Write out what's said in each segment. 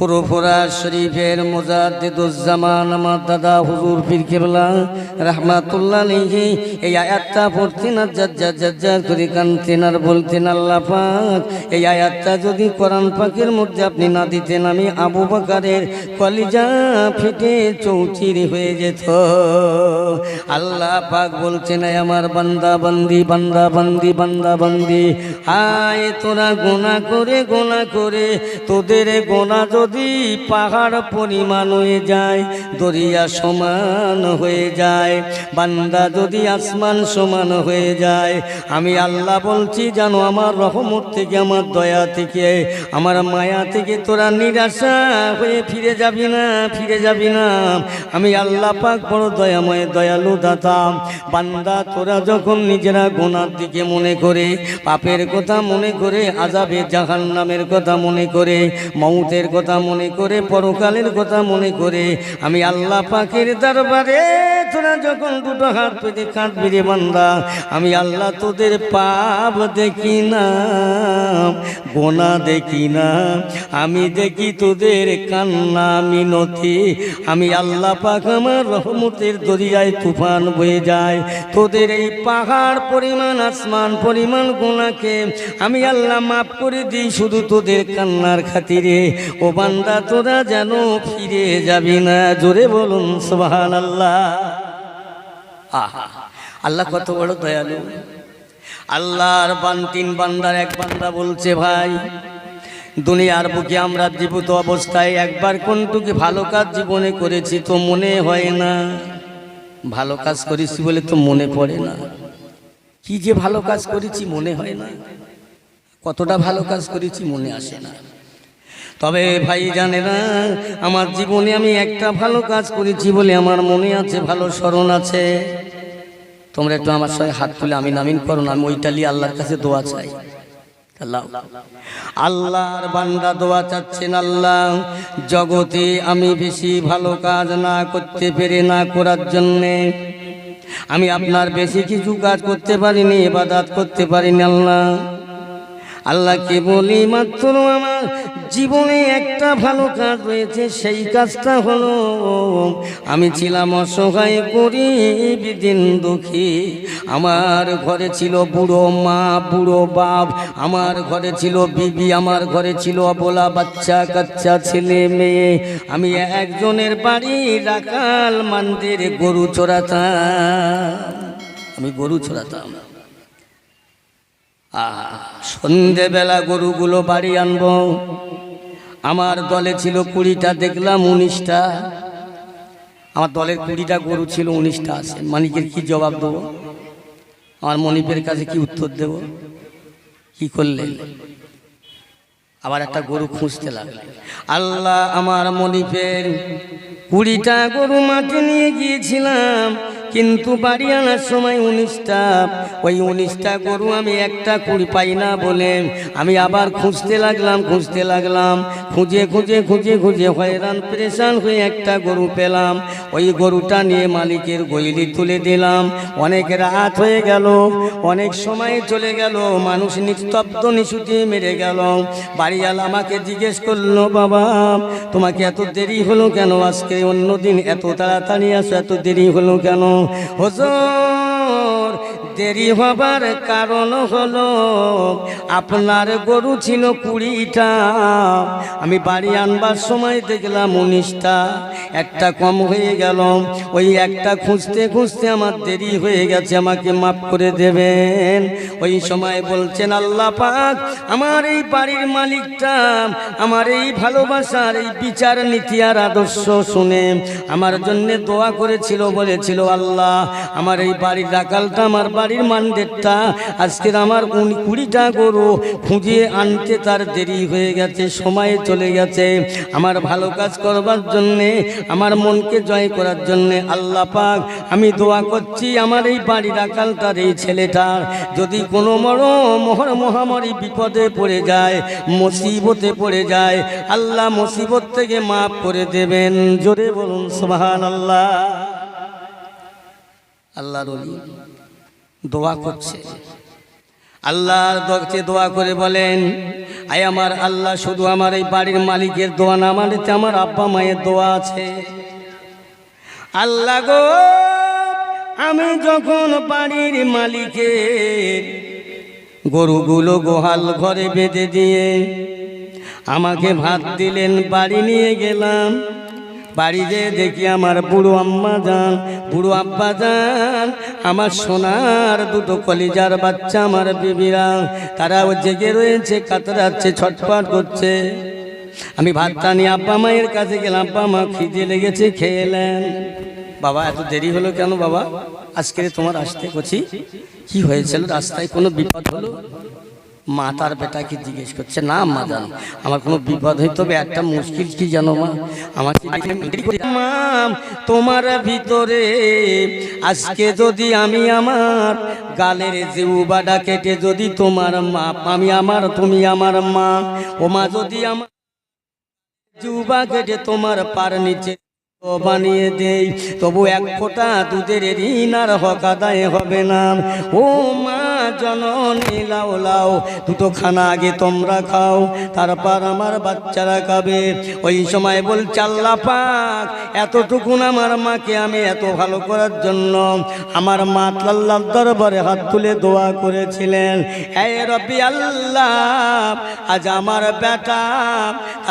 ফুরফুরা শরীফের মুজাদ্দিদুজ্জামান আমার দাদা হুজুর পীর কেবলা রাহমাতুল্লাহ আলাইহি, এই আয়াতটা পড়তেন আর জাজ্জা জাজ্জা করে কানতেন আর বলতেন, আল্লাহ পাক, এই আয়াতটা যদি কোরআন পাকের মধ্যে আপনি না দিতেন, আমি আবু বকারের কলিজা ফেটে চৌচির হয়ে যেত। আল্লাহ পাক বলছেন আমার বান্দা, বান্দি বান্দা বান্দি বান্দা, বান্দি আয় তোরা গোনা করে গোনা করে, তোদের গোনা যদি পাহাড় পরিমাণ হয়ে যায়, দরিয়া সমান হয়ে যায়, বান্দা যদি আসমান সমান হয়ে যায়, আমি আল্লাহ বলছি, জানো আমার রহমত থেকে, আমার দয়া থেকে, আমার মায়া থেকে তোরা নিরাশা হয়ে ফিরে যাবি না, ফিরে যাবি না। আমি আল্লাহ পাক বড় দয়াময়, দয়ালু দাতা। বান্দা, তোরা যখন নিজেরা গোনার দিকে মনে করে, পাপের কথা মনে করে আজাবে জাহান নামের কথা মনে করে মৌতের কথা মনে করে, পরকালের কথা মনে করে, আমি আল্লাহ পাকের দরবারে তোরা যখন দুটো হাত পেতে কাঁদবি রে বান্দা, আমি আল্লাহ তোদের পাপ দেখি না, গোনা দেখি না, আমি দেখি তোদের কান্না মিনতি, আমি আল্লাহ পাক আমার রহমতের দরিয়ায় তুফান বয়ে যায়, তোদের এই পাহাড় পরিমাণ, আসমান পরিমাণ গোনাকে আমি আল্লাহ মাফ করে দিই, শুধু তোদের কান্নার খাতিরে, ও বান্দা, তোরা যেন ফিরে যাবি না। জোরে বলুন সোহান আল্লাহ আল্লাহ কত বড় দয়ালু। আল্লাহর বান, তিন বান্দার এক বান্দা বলছে, ভাই, দুনিয়ার বুকে আমরা জীবিত অবস্থায় একবার কোনটুকু ভালো কাজ জীবনে করেছি তো মনে হয় না। ভালো কাজ করেছি বলে তো মনে পড়ে না। কি যে ভালো কাজ করেছি মনে হয় না। কতটা ভালো কাজ করেছি মনে আসে না। তবে ভাই জানে না। আমার জীবনে আমি একটা ভালো কাজ করেছি বলে আমার মনে আছে ভালো স্মরণ আছে। তোমরা একটু আমার সঙ্গে হাত তুলে আমি আমিন করো না আমি ওইটা নিয়ে আল্লাহর কাছে দোয়া চাই। আল্লাহ। আল্লাহর বান্দা দোয়া চাচ্ছেন আল্লাহ জগতে আমি বেশি ভালো কাজ না করতে পেরে না করার জন্যে। আমি আপনার বেশি কিছু কাজ করতে পারিনি এবাদাত করতে পারিনি আল্লাহ। আল্লাহকে বলি, মাত্র আমার জীবনে একটা ভালো কাজ রয়েছে সেই কাজটা হলো, আমি ছিলাম অসহায়, গরিব, দিন দুঃখী। আমার ঘরে ছিল বুড়ো মা, বুড়ো বাপ। আমার ঘরে ছিল বিবি, আমার ঘরে ছিল অবলা বাচ্চা, কাচ্চা, ছেলে, মেয়ে। আমি একজনের বাড়ি রাখাল, মান্দির গরু চড়াতাম। আমি গরু চড়াতাম। সন্ধেবেলা গরুগুলো বাড়ি আনব। আমার দলে ছিল কুড়িটা, দেখলাম উনিশটা। আমার দলের কুড়িটা গরু ছিল উনিশটা আছে। মানিকের কি জবাব দেবো? আমার মনিপের কাছে কি উত্তর দেব? কি করলেন আবার একটা গরু খুঁজতে লাগলেন আল্লাহ আমার মনিপের কুড়িটা গরু মাঠে নিয়ে গিয়েছিলাম। কিন্তু বাড়ি আনার সময় উনিশটা, ওই উনিশটা গরু আমি একটা কুড়ি পাই না বলে আমি আবার খুঁজতে লাগলাম খুঁজতে লাগলাম, খুঁজে খুঁজে খুঁজে খুঁজে হয়রান, প্রেশান হয়ে একটা গরু পেলাম। ওই গরুটা নিয়ে মালিকের গইলি তুলে দিলাম। অনেক রাত হয়ে গেল, অনেক সময় চলে গেল, মানুষ নিস্তব্ধ, নিশুতি মেরে গেল। বাড়িওয়ালা আমাকে জিজ্ঞেস করল, বাবা, তোমাকে এত দেরি হলো কেন? আজকে অন্যদিন এত তাড়াতাড়ি আসো, এত দেরি হলো কেন? হজর, দেরি হবার কারণ হলো আপনার গরু ছিল কুড়িটা। আমি বাড়ি আনবার সময় দেখলাম উনিশটা। একটা কম হয়ে গেল। ওই একটা খুঁজতে খুঁজতে আমার দেরি হয়ে গেছে, আমাকে মাফ করে দেবেন। ওই সময় বলছেন, আল্লাহ পাক, আমার এই বাড়ির মালিকটা, আমার এই ভালোবাসার এই বিচার নীতি আর আদর্শ শুনে আমার জন্যে দোয়া করেছিল, বলেছিল, আল্লাহ, আমার এই বাড়ির রাকালটা আমার বাড়ির মানদেরটা আজকের আমার উনি কুড়িটা গরু খুঁজে আনতে তার দেরি হয়ে গেছে, সময় চলে গেছে। আমার ভালো কাজ করবার জন্যে আমার মনকে জয় করার জন্যে আল্লাহ পাক, আমি দোয়া করছি আমার এই বাড়ির আকালটার এই ছেলেটার। যদি কোনো বড় মহর মহামারী বিপদে পড়ে যায়, মুসিবতে পড়ে যায়, আল্লাহ মুসিবত থেকে মাফ করে দেবেন। জোরে বলুন সুবহান আল্লাহ আল্লাহ রলি দোয়া করছে। আল্লাহর দোয়া করে বলেন আয় আমার আল্লাহ, শুধু আমার এই বাড়ির মালিকের দোয়া না এতে আমার আব্বা মায়ের দোয়া আছে। আল্লাহ গো, আমি যখন বাড়ির মালিকের গরুগুলো গোহাল ঘরে বেঁধে দিয়ে আমাকে ভাত দিলেন, বাড়ি নিয়ে গেলাম বাড়ি যেয়ে দেখি আমার বুড়ো আম্মা যান, বুড়ো আব্বা যান, আমার সোনার দুটো কলিজার বাচ্চা আমার বিবিরা, তারাও জেগে রয়েছে, কাতরাচ্ছে, ছটফট করছে। আমি ভাতটা নিয়ে আব্বা মায়ের কাছে গেলাম, আব্বা মা খিদে লেগেছে খেয়েলেন বাবা, এত দেরি হলো কেন বাবা? আজকে তোমার আসতে করছি কি হয়েছিল? রাস্তায় কোনো বিপদ হলো? মা তার বেটাকে জিজ্ঞেস করছে, না মা জান আমার কোনো বিপদ হইতে একটা মুশকিল কি জানো মা? আমার তোমার ভিতরে আজকে যদি আমি আমার গালের জিউবাটা কেটে যদি তোমার মা, আমি আমার, তুমি আমার মা, ও মা যদি আমার জিউবা কেটে তোমার পার নিচে বানিয়ে দেই, তবু এক ফোঁটা দুধের ঋণ আর হক আদায় হবে না। ও মা জননী, লাও লাও দুটো খানা আগে তোমরা খাও, তারপর আমার বাচ্চারা খাবে। ওই সময় বল চাল্লা পাক, এতটুকুন আমার মাকে আমি এত ভালো করার জন্য আমার মা আল্লাহর দরবারে হাত তুলে দোয়া করেছিলেন। এই রবি আল্লাহ, আজ আমার বেটা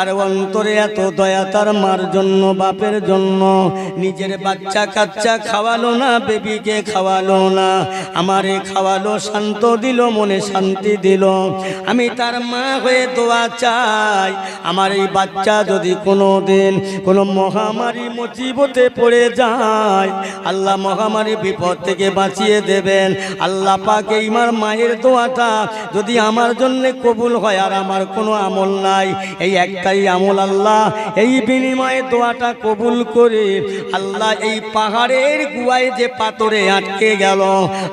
আর অন্তরে এত দয়া, তার মার জন্য, বাপের জন্য নিজের বাচ্চা কাচ্চা খাওয়ালো না, বেবিকে খাওয়ালো না। আমারে খাওয়ালো, শান্ত দিল, মনে শান্তি দিল। আমি তার মা হয়ে দোয়া চাই। আমার এই বাচ্চা যদি কোনো দিন কোনো মহামারী মুসিবতে পড়ে যায়, আল্লাহ মহামারী বিপদ থেকে বাঁচিয়ে দেবেন। আল্লাহ পাকে আমার মায়ের দোয়াটা যদি আমার জন্য কবুল হয়, আর আমার কোনো আমল নাই। এই একটাই আমল আল্লাহ। এই বিনিময়ে দোয়াটা কবুল করে আল্লাহ এই পাহাড়ের গুয়ায় যে পাথরে আটকে গেল,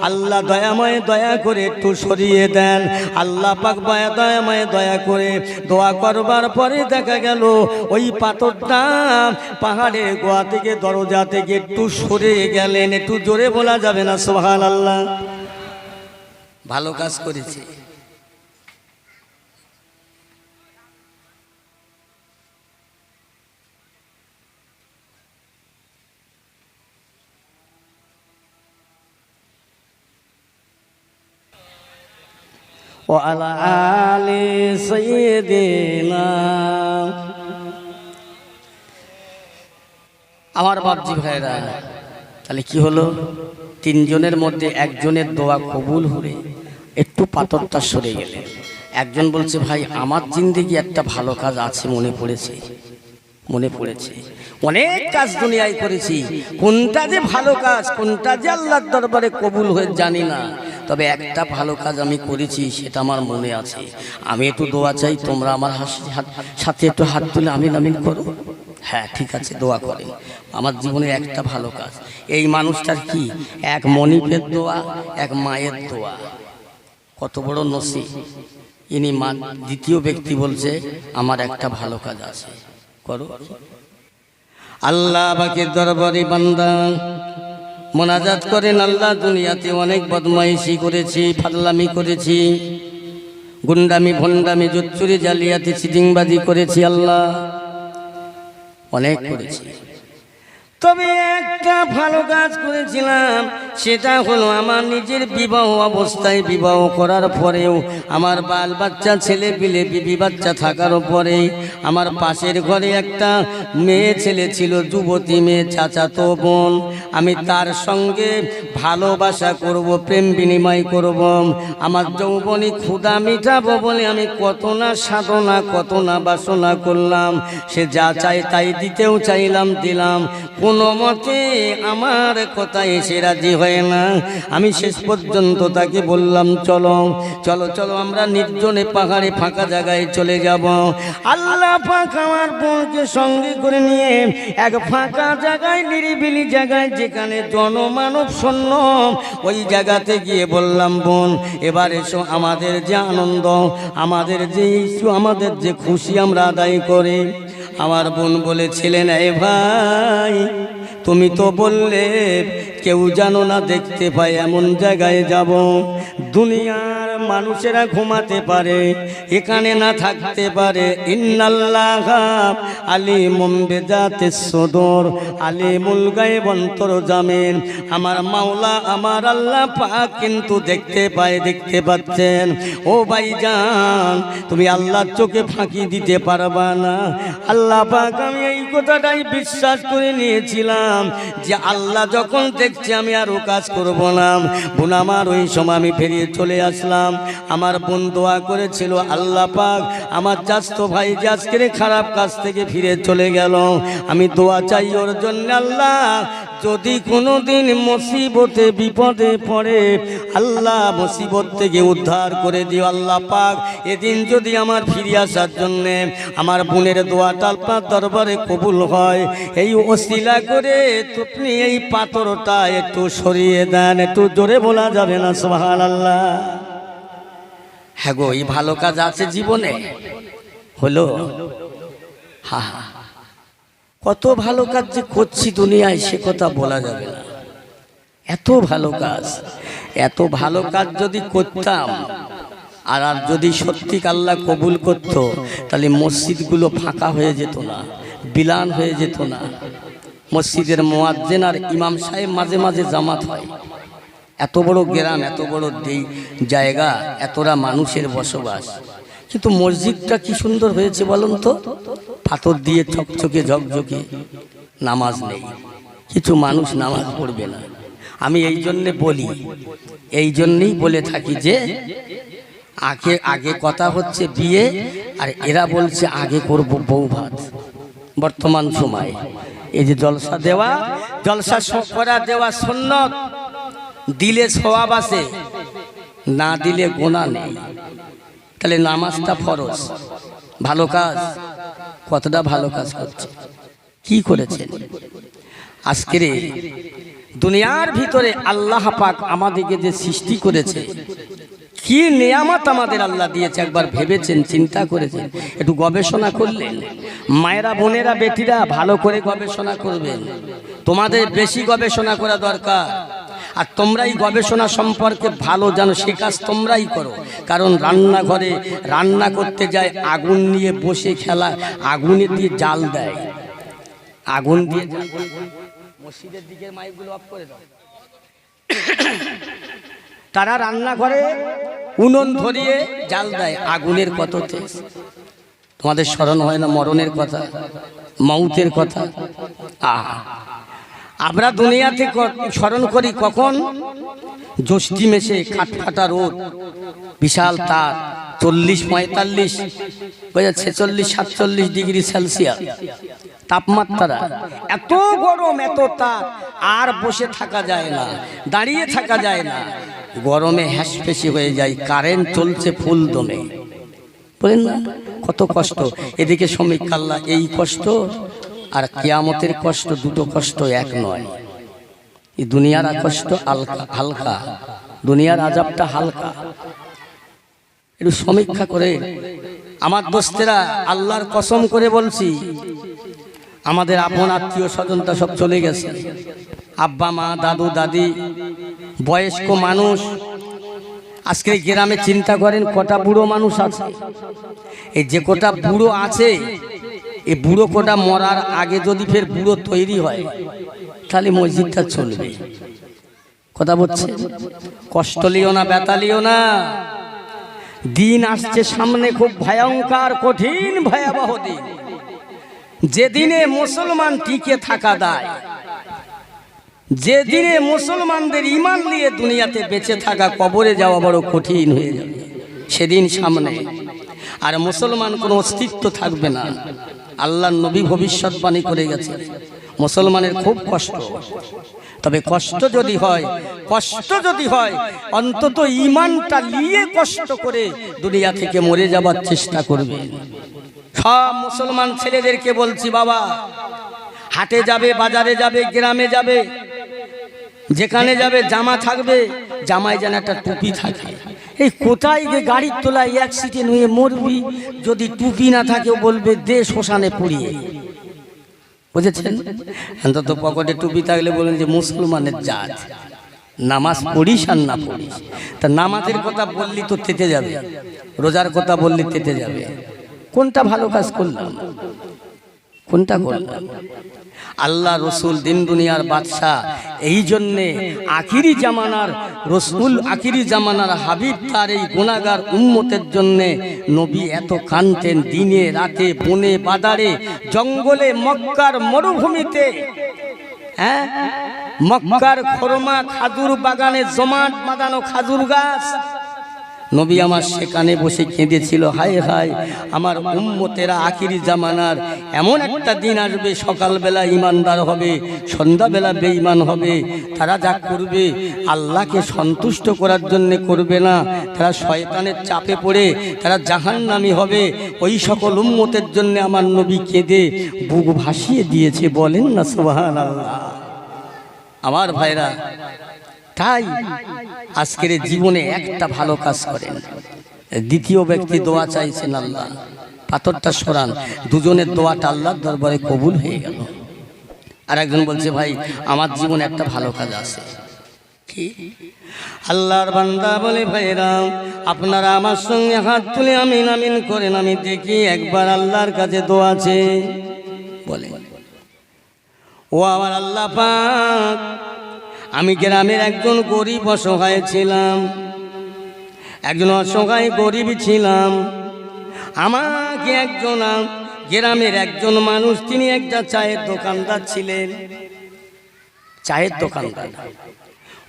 আল্লাহ দয়াময় দয়া করে একটু সরিয়ে দেন। আল্লাহ পাক দয়া দয়াময় দয়া করে দোয়া করবার পরে দেখা গেল, ওই পাথরটা পাহাড়ের গোয়া থেকে দরজা থেকে একটু সরে গেলেন। একটু জোরে বলা যাবে না সোহান আল্লাহ ভালো কাজ করেছে। وعلى آل سيدنا আমার বাপজি ভাইরা তাহলে কি হলো তিনজনের মধ্যে একজনের দোয়া কবুল হলে একটু পাথরটা সরে গেলে একজন বলছে ভাই আমার জিন্দিগি একটা ভালো কাজ আছে মনে পড়েছে মনে পড়েছে অনেক কাজ দুনিয়ায় করেছি। কোনটা যে ভালো কাজ, কোনটা যে আল্লাহর দরবারে কবুল হয়ে জানি না। তবে একটা ভালো কাজ আমি করেছি, সেটা আমার মনে আছে। আমি একটু দোয়া চাই, তোমরা আমার হাসি হাত সাথে একটু হাত তুলে আমিন আমিন করো। হ্যাঁ ঠিক আছে, দোয়া করে আমার জীবনে একটা ভালো কাজ। এই মানুষটার কি? এক মনিপের দোয়া, এক মায়ের দোয়া। কত বড় নসি ইনি মা দ্বিতীয় ব্যক্তি বলছে, আমার একটা ভালো কাজ আছে। করো। আল্লাহ বাকি দরবারি বান্দা, মোনাজাত করেন আল্লাহ, দুনিয়াতে অনেক বদমাইশি করেছি ফাল্লামি করেছি, গুন্ডামি, ভণ্ডামি জুচ্চুরি জালিয়াতি চিটিংবাজি করেছি আল্লাহ, অনেক করেছি। তবে একটা ভালো কাজ করেছিলাম, সেটা হলো আমার নিজের বিবাহ অবস্থায় বিবাহ করার পরেও আমার বাল বাচ্চা ছেলে পিলে, বিবি বাচ্চা থাকার পরে আমার পাশের ঘরে একটা মেয়ে ছেলে ছিল, যুবতী মেয়ে, চাচাতো বোন। আমি তার সঙ্গে ভালোবাসা করব, প্রেম বিনিময় করব। আমার যৌবনী ক্ষুদা মিটাবো বলে আমি কত না সাধনা, কত না বাসনা করলাম। সে যা চাই তাই দিতেও চাইলাম, দিলাম। কোনো মতে আমার কথা এসে রাজি হয় না। আমি শেষ পর্যন্ত তাকে বললাম, চলো চলো চলো, আমরা নির্জনে পাহাড়ে ফাঁকা জায়গায় চলে যাব। আল্লাহ পাক আমার বোনকে সঙ্গে করে নিয়ে এক ফাঁকা জায়গায়, নিরিবিলি জায়গায়, যেখানে জনমানব শূন্য ওই জায়গাতে গিয়ে বললাম, বোন, এবার এসো, আমাদের যে আনন্দ, আমাদের যে ইস্যু আমাদের যে খুশি আমরা আদায় করি। আমার বোন বলেছিলেন, এ ভাই, তুমি তো বললে কেউ জানো না, দেখতে পাই এমন জায়গায় যাব। দুনিয়ার মানুষেরা ঘুমাতে পারে, এখানে না থাকতে পারে। ইন্নাল্লাহ আলী মুম্বেজাতে সদর আলী মুলগায়ে বন্তর জামেন। আমার মাওলা, আমার আল্লাহ পাক কিন্তু দেখতে পায়, দেখতে পাচ্ছেন। ও ভাইজান, তুমি আল্লাহর চোখে ফাঁকি দিতে পারবা না। আল্লাহ পাক, আমি এই কথাটাই বিশ্বাস করে নিয়েছিলাম যে আল্লাহ যখন দেখছে, আমি আর ও কাজ করব না। বোন, আমার ওই সময় আমি ফিরিয়ে চলে আসলাম। আমার বোন দোয়া করেছিল, আল্লাহ পাক আমার চাস্তো ভাই যে আজকের খারাপ কাজ থেকে ফিরে চলে গেল। আমি দোয়া চাই ওর জন্য আল্লাহ, যদি কোনো দিন মুসিবতে, বিপদে পড়ে, আল্লাহ মুসিবত থেকে উদ্ধার করে দিও আল্লাহ পাক। এদিন যদি আমার ফিরে আসার জন্যে আমার বোনের দোয়াটা আপনার দরবারে কবুল হয়, এই ওসিলা করে আপনি এই পাথরটা একটু সরিয়ে দেন, একটু জোরে বলা যাবে না সোহান আল্লাহ হ্যাঁ গো, এই ভালো কাজ আছে জীবনে। হলো। হা হা কত ভালো কাজ যে করছি দুনিয়ায়, সে কথা বলা যাবে না। এত ভালো কাজ, এত ভালো কাজ যদি করতাম, আর আর যদি সত্যি আল্লাহ কবুল করত, তাহলে মসজিদগুলো ফাঁকা হয়ে যেত না, বিলান হয়ে যেত না। মসজিদের মোয়াজ্জেন আর ইমাম সাহেব মাঝে মাঝে জামাত হয়। এত বড় গ্রাম, এত বড় জায়গা এতটা মানুষের বসবাস। কিন্তু মসজিদটা কি সুন্দর হয়েছে বলুন তো? পাথর দিয়ে চকচকে ঝকঝকে নামাজ নেই। কিছু মানুষ নামাজ পড়বে না। আমি এই জন্যে বলি, এই জন্যেই বলে থাকি যে, আগে আগে কথা হচ্ছে বিয়ে, আর এরা বলছে আগে করব বউ ভাত। বর্তমান সময়। এই যে জলসা দেওয়া, জলসা করা দেওয়া সুন্নত। দিলে সওয়াব আছে, না দিলে গোনা নেই। তাহলে নামাজটা ফরজ, ভালো কাজ? কতটা ভালো কাজ করছে? কি করেছেন? আজকের দুনিয়ার ভিতরে আল্লাহ পাক আমাদেরকে যে সৃষ্টি করেছে, কি নিয়ামত আমাদের আল্লাহ দিয়েছে, একবার ভেবেছেন, চিন্তা করেছেন? একটু গবেষণা করলেন? মায়েরা, বোনেরা, বেটিরা ভালো করে গবেষণা করবেন। তোমাদের বেশি গবেষণা করা দরকার। আর তোমরাই গবেষণা সম্পর্কে ভালো জানো, সে কাজ তোমরাই করো। কারণ রান্নাঘরে রান্না করতে যায়, আগুন নিয়ে বসে খেলা, আগুনে দিয়ে জাল দেয়। আগুন দিয়ে মসজিদের দিকের মাইকগুলো অফ করে দাও। তারা রান্না করে উনুন ধরিয়ে জাল দেয়, আগুনের কত তেজ তোমাদের স্মরণ হয় না মরণের কথা, মৌতের কথা? আহ। আমরা দুনিয়াতে স্মরণ করি কখন? জ্যোষ্ঠী মেশে কাঠফাটা রোদ, বিশাল তার, চল্লিশ পঁয়তাল্লিশ ছেচল্লিশ, সাতচল্লিশ ডিগ্রি সেলসিয়াস তাপমাত্রা। এত গরম, এত তাপ আর বসে থাকা যায় না, দাঁড়িয়ে থাকা যায় না। গরমে হ্যাসফেসি হয়ে যায়, কারেন্ট চলছে ফুল দমে। বলেন না? কত কষ্ট। এদিকে শ্রমিক কাল্লা, এই কষ্ট? আর কেয়ামতের কষ্ট দুটো কষ্ট এক নয়। এই দুনিয়ার কষ্ট হালকা হালকা। দুনিয়ার আজাবটা হালকা। একটু সমীক্ষা করে আমার দোস্তেরা আল্লাহর কসম করে বলছি, আমাদের আপন আত্মীয় স্বজনটা সব চলে গেছে। আব্বা, মা, দাদু, দাদি, বয়স্ক মানুষ, আজকে গ্রামে চিন্তা করেন কটা বুড়ো মানুষ আছে। এই যে কটা বুড়ো আছে এই বুড়ো কোটা মরার আগে যদি ফের বুড়ো তৈরি হয়, তাহলে মসজিদটা চলবে। কথা বলছে? কষ্ট লিও না, ব্যথা লিও না। দিন আসছে সামনে খুব ভয়ঙ্কর, কঠিন, ভয়াবহ দিন। যেদিনে মুসলমান টিকে থাকা দায়, যেদিনে মুসলমানদের ইমান নিয়ে দুনিয়াতে বেঁচে থাকা, কবরে যাওয়া বড় কঠিন হয়ে যাবে। সেদিন সামনে আর মুসলমান কোনো অস্তিত্ব থাকবে না। আল্লাহ নবী ভবিষ্যৎবাণী করে গেছে। মুসলমানের খুব কষ্ট। তবে কষ্ট যদি হয়, কষ্ট যদি হয়, অন্তত ইমানটা নিয়ে কষ্ট করে দুনিয়া থেকে মরে যাবার চেষ্টা করবে। সব মুসলমান ছেলেদেরকে বলছি, বাবা, হাটে যাবে, বাজারে যাবে, গ্রামে যাবে, যেখানে যাবে, জামা থাকবে, জামায় যেন একটা টুপি থাকে। এই কোথায় গিয়ে গাড়ির তোলায় অ্যাক্সিডেন্ট হয়ে মরবি? যদি টুপি না থাকে বলবে, দে শ্মশানে পুড়িয়ে। বুঝেছেন? অন্তত পকেটে টুপি থাকলে বলেন যে, মুসলমানের জাত। নামাজ পড়িস আর না পড়িস। তা নামাজের কথা বললি তো তেতে যাবে। রোজার কথা বললি তেতে যাবে। কোনটা ভালো কাজ করলাম? কোনটা করলাম আল্লাহ রসুল দিন দুনিয়ার বাদশাহ। এই জন্যে আখিরি জামানার রসুল, আখিরি জামানার হাবিব তার এই গুণাগার উন্মতের জন্যে নবী এত কানতেন দিনে, রাতে, বনে বাদারে জঙ্গলে, মক্কার মরুভূমিতে। হ্যাঁ? মক্কার খরমা, খাজুর বাগানে জমাট বাঁধানো খাজুর গাছ। নবী আমার সেখানে বসে কেঁদেছিল, হায় হায়, আমার উম্মতেরা আখিরি জামানার এমন একটা দিন আসবে, সকালবেলা ইমানদার হবে, সন্ধ্যাবেলা বেঈমান হবে, তারা যা করবে আল্লাহকে সন্তুষ্ট করার জন্য করবে না, তারা শয়তানের চাপে পড়ে, তারা জাহান জাহান্নামি হবে, ওই সকল উম্মতের জন্য আমার নবী কেঁদে বুক ভাসিয়ে দিয়েছে, বলেন না সুবহান আল্লাহ আমার ভাইরা তাই আজকের জীবনে একটা ভালো কাজ করেন। দ্বিতীয় ব্যক্তি দোয়া চাইছেন আল্লাহ। পাথরটা সরান। দুজনের দোয়াটা আল্লাহর দরবারে কবুল হয়ে গেল। আর একজন বলছে, ভাই, আমার জীবনে একটা ভালো কাজ আছে। কি? আল্লাহর বান্দা বলে ভাইরাম আপনারা আমার সঙ্গে হাত তুলে আমিন আমিন করেন। আমি দেখি একবার আল্লাহর কাছে দোয়া আছে। বলে। ও আমার আল্লাহ পাক আমি গ্রামের একজন গরিব অসহায় ছিলাম। একজন অসহায় গরিব ছিলাম। আমাকে একজন, গ্রামের একজন মানুষ, তিনি একটা চায়ের দোকানদার ছিলেন। চায়ের দোকানদার।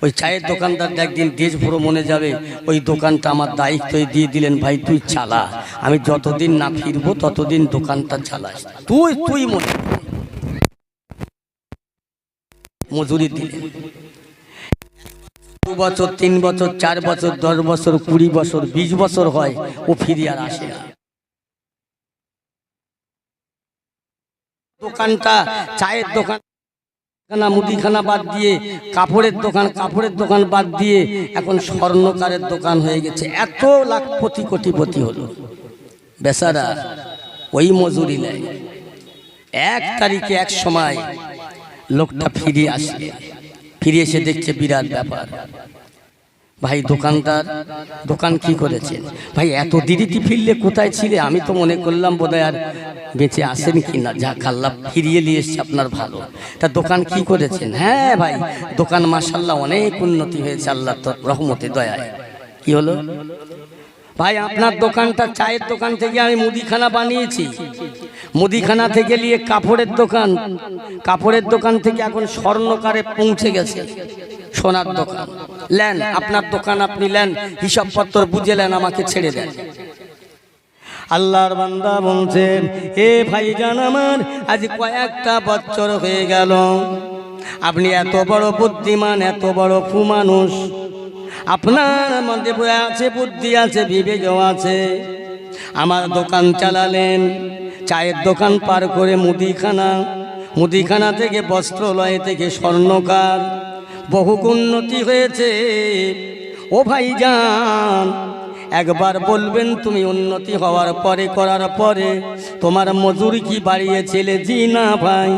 ওই চায়ের দোকানদার একদিন দেশ ভরো মনে যাবে, ওই দোকানটা আমার দায়িত্বে দিয়ে দিলেন, ভাই, তুই চালা। আমি যতদিন না ফিরবো, ততদিন দোকানটা চালাস। তুই তুই মনে মজুরি দিলেন। দু বছর তিন বছর, চার বছর, দশ বছর, কুড়ি বছর, বিশ বছর হয়, ও ফিরে আর আসে না। দোকানটা, চায়ের দোকান খানা মুদিখানা বাদ দিয়ে, কাপড়ের দোকান কাপড়ের দোকান বাদ দিয়ে, এখন স্বর্ণকারের দোকান হয়ে গেছে। এত লাখ কোটি কোটিপতি হলো। বেচারা ওই মজুরি নেয়। এক তারিখে, এক সময় লোকটা ফিরে আসে। ফিরে এসে দেখছে বিরাট ব্যাপার। ভাই, দোকানদার, দোকান কি করেছেন? ভাই, এত দিদিটি ফিরলে কোথায় ছিলে? আমি তো মনে করলাম বোধহয় আর বেঁচে আসেন কি না। যা খাল্লা ফিরিয়ে নিয়ে এসছে আপনার ভালো। তা দোকান কি করেছেন? হ্যাঁ ভাই, দোকান মাসাল্লাহ অনেক উন্নতি হয়েছে আল্লাহ রহমতে, দয়ায়। কি হলো? ভাই, আপনার দোকানটা চায়ের দোকান থেকে আমি মুদিখানা বানিয়েছি। মুদিখানা থেকে নিয়ে কাপড়ের দোকান। কাপড়ের দোকান থেকে এখন স্বর্ণকারে পৌঁছে গেছে। সোনার দোকান। লেন, আপনার দোকান আপনি লেন, হিসাবপত্র বুঝে নেন আমাকে ছেড়ে দেন। আল্লাহর বান্দা বলছেন, এ ভাইজান আমার, আজ কয়েকটা বছর হয়ে গেল। আপনি এত বড় বুদ্ধিমান, এত বড় ফু মানুষ আপনার মধ্যে আছে, বুদ্ধি আছে বিবেক আছে। আমার দোকান চালালেন, চায়ের দোকান পার করে মুদিখানা মুদিখানা থেকে বস্ত্রালয় থেকে স্বর্ণকার। বহু উন্নতি হয়েছে। ও ভাইজান একবার বলবেন, তুমি উন্নতি হওয়ার পরে, করার পরে, তোমার মজুরি কি বাড়িয়েছিলে? জি না ভাই,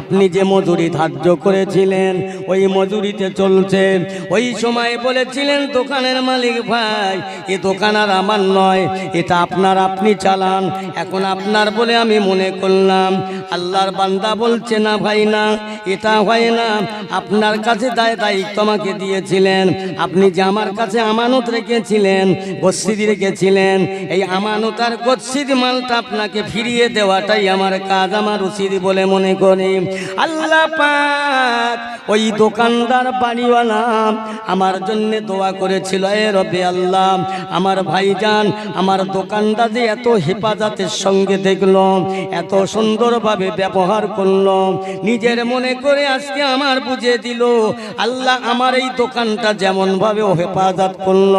আপনি যে মজুরি ধার্য করেছিলেন, ওই মজুরিতে চলছেন ওই সময় বলেছিলেন দোকানের মালিক ভাই, এ দোকান আর আমার নয়, এটা আপনার আপনি চালান। এখন আপনার বলে আমি মনে করলাম, আল্লাহর বান্দা বলছে, না ভাই না, এটা হয় না, আপনার কাছে দায় দায়িত্ব আমাকে দিয়েছিলেন, আপনি যে আমার কাছে আমানত রেখেছিলেন গোস গচ্ছিত রেখেছিলেন এই আমানতার গচ্ছিত মালটা আপনাকে ফিরিয়ে দেওয়াটাই আমার কাজ, আমার উচিত বলে মনে করি। আল্লাহ পাক ওই দোকানদার বাড়িওয়ালা আমার জন্য দোয়া করেছিল, এ রবে আল্লাহ, আমার ভাইজান, আমার দোকানটা যে এত হেফাজতের সঙ্গে দেখল, এত সুন্দরভাবে ব্যবহার করল, নিজের মনে করে আজকে আমার বুঝে দিল, আল্লাহ আমার এই দোকানটা যেমনভাবে হেফাজত করল,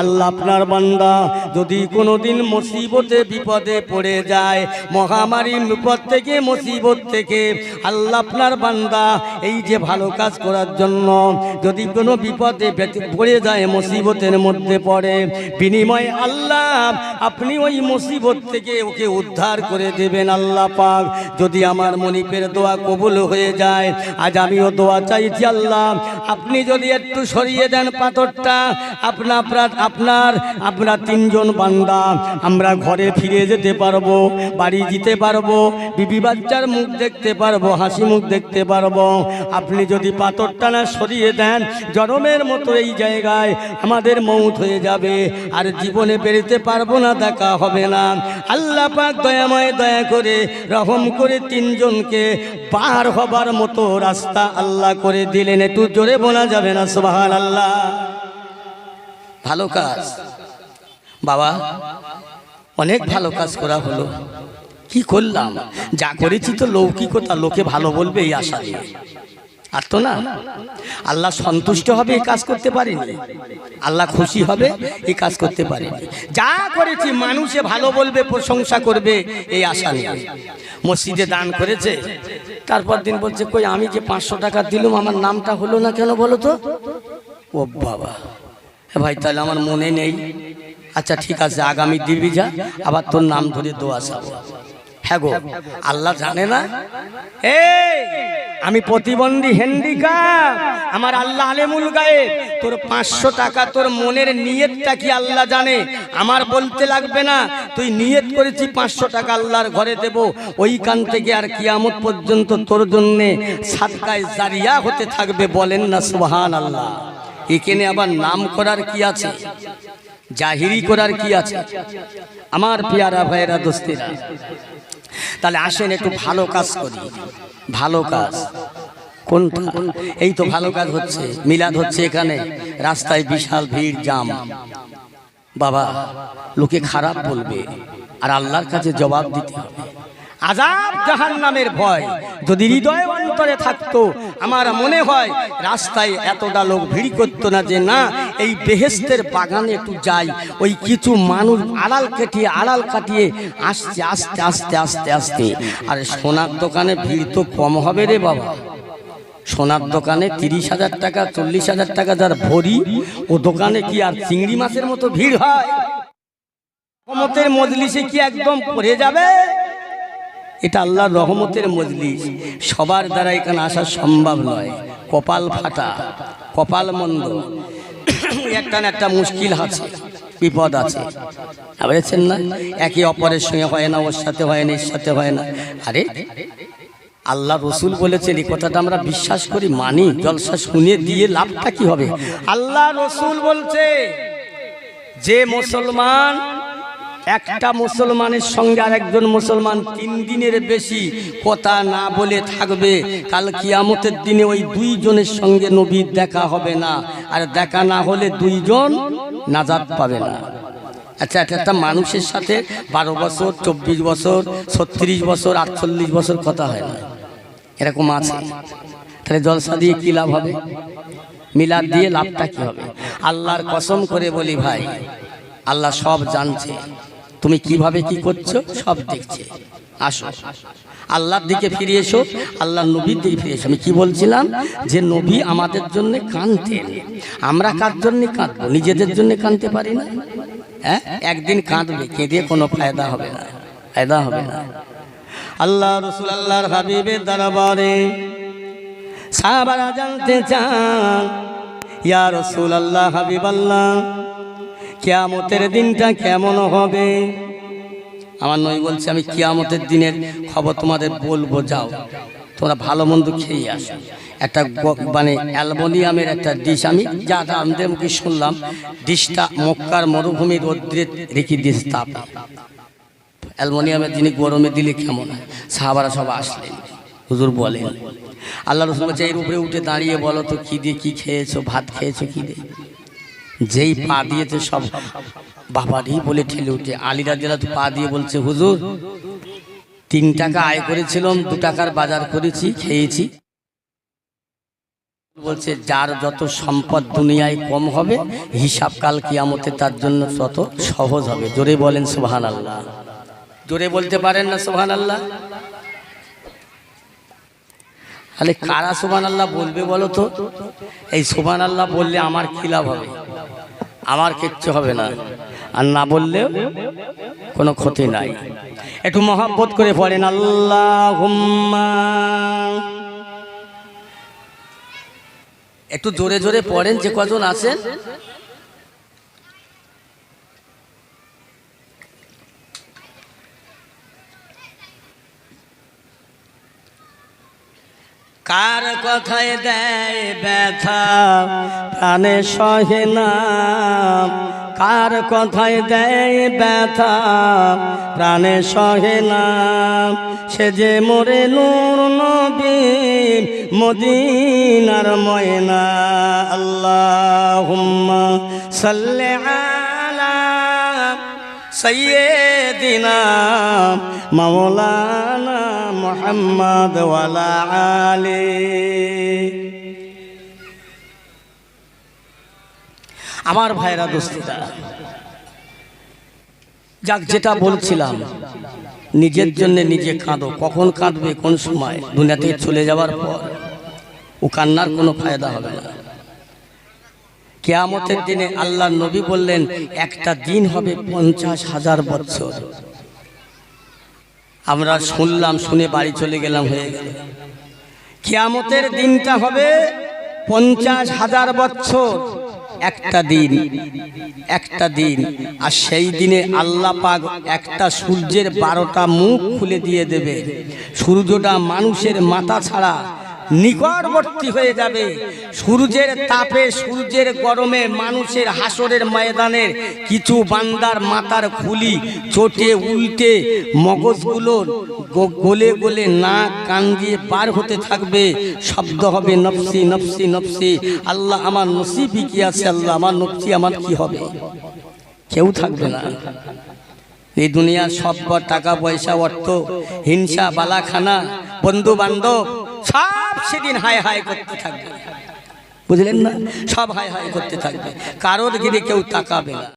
আল্লাহ আপনার বান্দা, যদি কোনোদিন মুসিবতে বিপদে পড়ে যায়, মহামারী বিপদ থেকে, মুসিবত থেকে, আল্লাহ আপনার বান্দা, এই যে ভালো কাজ করার জন্য যদি কোনো বিপদে পড়ে যায়, মুসিবতের মধ্যে পড়ে, বিনিময়ে আল্লাহ আপনি ওই মুসিবত থেকে ওকে উদ্ধার করে দেবেন আল্লাহ পাক। যদি আমার মনিপের দোয়া কবুল হয়ে যায়, আজ আমিও দোয়া চাইছি আল্লাহ, আপনি যদি একটু সরিয়ে দেন পাথরটা আপনা আপনার আপনার তিনজন বান্দা, আমরা ঘরে ফিরে যেতে পারব, বাড়ি যেতে পারব, বিবি বাচ্চার মুখ দেখতে পারব, হাসি মুখ দেখতে পারব। আপনি যদি পাথরটা না সরিয়ে দেন জরমের মতো এই জায়গায় আমাদের মৌত হয়ে যাবে, আর জীবনে বেরোতে পারব না, দেখা হবে না। আল্লাহ পাক দয়াময় দয়া করে, রহম করে তিনজনকে পার হবার মতো রাস্তা আল্লাহ করে দিলেন। একটু জোরে বলা যাবে না সুবাহান আল্লাহ ভালো কাজ। বাবা, অনেক ভালো কাজ করা হলো। কি করলাম? যা করেছি তো লৌকিকতা লোকে ভালো বলবে এই আশা দিয়ে আর তো না, আল্লাহ সন্তুষ্ট হবে এই কাজ করতে পারিনি। আল্লাহ খুশি হবে এই কাজ করতে পারিনি। যা করেছি, মানুষে ভালো বলবে, প্রশংসা করবে এই আশা নিয়ে। মসজিদে দান করেছে, তারপর দিন বলছে, কই, আমি যে পাঁচশো টাকা দিলুম, আমার নামটা হলো না কেন বলো তো? ও বাবা। ভাই, তাহলে আমার মনে নেই। আচ্ছা ঠিক আছে, আগামী দিবি যা আবার তোর নাম ধরে দোয়া চাবো। হ্যাঁ গো, আল্লাহ জানে না? এই, আমি প্রতিবন্ধী হ্যান্ডিকাপ আমার আল্লাহ আলেমুল গায়ে তোর পাঁচশো টাকা, তোর মনের নিয়তটা কি আল্লাহ জানে? আমার বলতে লাগবে না, তুই নিয়ত করেছি পাঁচশো টাকা আল্লাহর ঘরে দেব। ওইখান থেকে আর কিয়ামত পর্যন্ত তোর জন্যে সাদকায় জারিয়া হতে থাকবে বলেন না সুবহান আল্লাহ এখানে আবার নাম করার কি আছে? জাহিরি করার কি আছে? আমার পেয়ারা ভাইয়েরা, দোস্তিরা, তাহলে আসেন একটু ভালো কাজ করি। ভালো কাজ। কোন এই তো ভালো কাজ হচ্ছে। মিলাদ হচ্ছে এখানে। রাস্তায় বিশাল ভিড়, জাম। বাবা, লোকে খারাপ বলবে, আর আল্লাহর কাছে জবাব দিতে হবে। আজাব জাহান নামের ভয়। যদি হৃদয় অন্তরে থাকতো, আমার মনে হয় রাস্তায় এতটা লোক ভিড় করতো না যে, না, এই বেহেস্তের বাগানে একটু যাই। ওই কিছু মানুষ আড়াল কেটিয়ে আড়াল কাটিয়ে আসছে আস্তে আস্তে আস্তে আস্তে আর সোনার দোকানে ভিড় তো কম হবে রে বাবা। সোনার দোকানে তিরিশ হাজার টাকা, চল্লিশ হাজার টাকা যার ভরি, ও দোকানে কি আর চিংড়ি মাছের মতো ভিড় হয়? রহমতের মজলিসে কি একদম পড়ে যাবে? এটা আল্লাহর রহমতের মজলিস। সবার দ্বারা এখানে আসা সম্ভব নয়। কপাল ফাটা, কপাল মন্দ। একটা না একটা মুশকিল আছে, বিপদ আছে। বুঝেছেন না? একে অপরের সঙ্গে হয় না, ওর সাথে হয় না, এর সাথে হয় না। আরে, আল্লাহ রসুল বলেছেন, এই কথাটা আমরা বিশ্বাস করি, মানি, জলসা শুনে দিয়ে লাভটা কি হবে? আল্লাহ রসুল বলছে, যে মুসলমান একটা মুসলমানের সঙ্গে আর একজন মুসলমান তিন দিনের বেশি কথা না বলে থাকবে, কাল কিয়ামতের দিনে ওই দুইজনের সঙ্গে নবীর দেখা হবে না। আর দেখা না হলে দুইজন নাজাদ পাবে না। আচ্ছা একটা একটা মানুষের সাথে বারো বছর, চব্বিশ বছর, ছত্রিশ বছর, আটচল্লিশ বছর কথা হয় না। এরকম আছে। তাহলে জলসা দিয়ে কী লাভ হবে? মিলাদ দিয়ে লাভটা কী হবে? আল্লাহর কসম করে বলি ভাই, আল্লাহ সব জানছে। তুমি কীভাবে কি করছ? সব দেখছে। আসো। আল্লাহর দিকে ফিরে এসো। আল্লাহ নবীর দিকে ফিরে এসো। আমি কি বলছিলাম? যে নবী আমাদের জন্য কাঁদতেন আমরা কার জন্য কাঁদবো? নিজেদের জন্য কাঁদতে পারি না? হ্যাঁ? একদিন কাঁদবে। কেঁদে কোনো ফায়দা হবে না। ফায়দা হবে না। আল্লাহ রসুল আল্লাহর হাবিবের দরবারে সাহাবারা জানতে চান, ইয়া রসুল আল্লাহ হাবিব আল্লাহ কিয়ামতের দিনটা কেমন হবে? আমার নই বলছে, আমি কিয়ামতের দিনের খবর তোমাদের বলব, যাও। তোমরা ভালো মন্দ খেয়ে আসো। একটা মানে অ্যালমোনিয়ামের একটা ডিশ আমি যা আমাদের মুখে শুনলাম, ডিশটা মক্কার মরুভূমির রোদ্রে রেখে দিয়েছে তাপে। অ্যালমোনিয়ামের যিনি গরমে দিলে কেমন হয়? সাহাবারা সব আসলেন। হুজুর বলেন, আল্লাহ রসুল বলছে, এর উপরে উঠে দাঁড়িয়ে বলো তো, কী দিয়ে কী খেয়েছো? ভাত খেয়েছো কী দিয়ে? যেই পা দিয়েছে সব বাবারই বলে ঠেলে উঠে। আলিরা জেলা পা দিয়ে বলছে, হুজুর, তিন টাকা আয় করেছিলাম, দু টাকার বাজার করেছি, খেয়েছি। বলছে, যার যত সম্পদ দুনিয়ায় কম হবে, হিসাব কাল কিয়ামতে তার জন্য তত সহজ হবে। জোরে বলেন সুবহান আল্লাহ জোরে বলতে পারেন না সুবহান আল্লাহ তাহলে কারা সুবহান আল্লাহ বলবে বলো তো? এই সুবহান আল্লাহ বললে আমার কি লাভ হবে? আমার কিচ্ছু হবে না। আর না বললেও কোনো ক্ষতি নাই। একটু মহাব্বত করে পড়েন আল্লাহ একটু জোরে জোরে পড়েন, যে কজন আছেন। কার কথায় দেয় ব্যথা? প্রাণে সহে না। কার কথায় দেয় ব্যথা? প্রাণে সহে না। সে যে মোরে নূর নবী মদিনার ময়না। আল্লাহ সাল্লে মৌলানা মোহাম্মদ ওয়ালা আলী। আমার ভাইরা দোস্তিরা, যাক যেটা বলছিলাম, নিজের জন্য নিজে কাঁদো। কখন কাঁদবে, কোন সময়? দুনিয়া থেকে চলে যাওয়ার পর। ও কান্নার কোনো ফায়দা হবে না। কেয়ামতের দিনে আল্লাহ নবী বললেন একটা দিন হবে পঞ্চাশ হাজার বছর। আমরা শুনলাম শুনে বাড়ি চলে গেলাম হয়ে গেল। কেয়ামতের দিনটা হবে পঞ্চাশ হাজার বছর। একটা দিন একটা দিন। আর সেই দিনে আল্লাহ পাক একটা সূর্যের বারোটা মুখ খুলে দিয়ে দেবে। সূর্যটা মানুষের মাথা ছাড়া নিকটবর্তী হয়ে যাবে। সূর্যের তাপে, সূর্যের গরমে মানুষের হাসরের ময়দানের কিছু বান্দার মাথার খুলি চটে, উল্টে মগজগুলো গ- গলে গলে নাক, কান দিয়ে পার হতে থাকবে। শব্দ হবে, নফসি নফসি নফসি। আল্লাহ আমার নসিবই কি আছে? আল্লাহ আমার নফসি, আমার কি হবে? কেউ থাকবে না। এই দুনিয়ার সব টাকা পয়সা, অর্থ, হিংসা, বালাখানা বন্ধু বান্ধব সব সেদিন হায় হায় করতে থাকবে। বুঝলেন না? সব হায় হায় করতে থাকবে। কারোর গিরে কেউ তাকাবে না।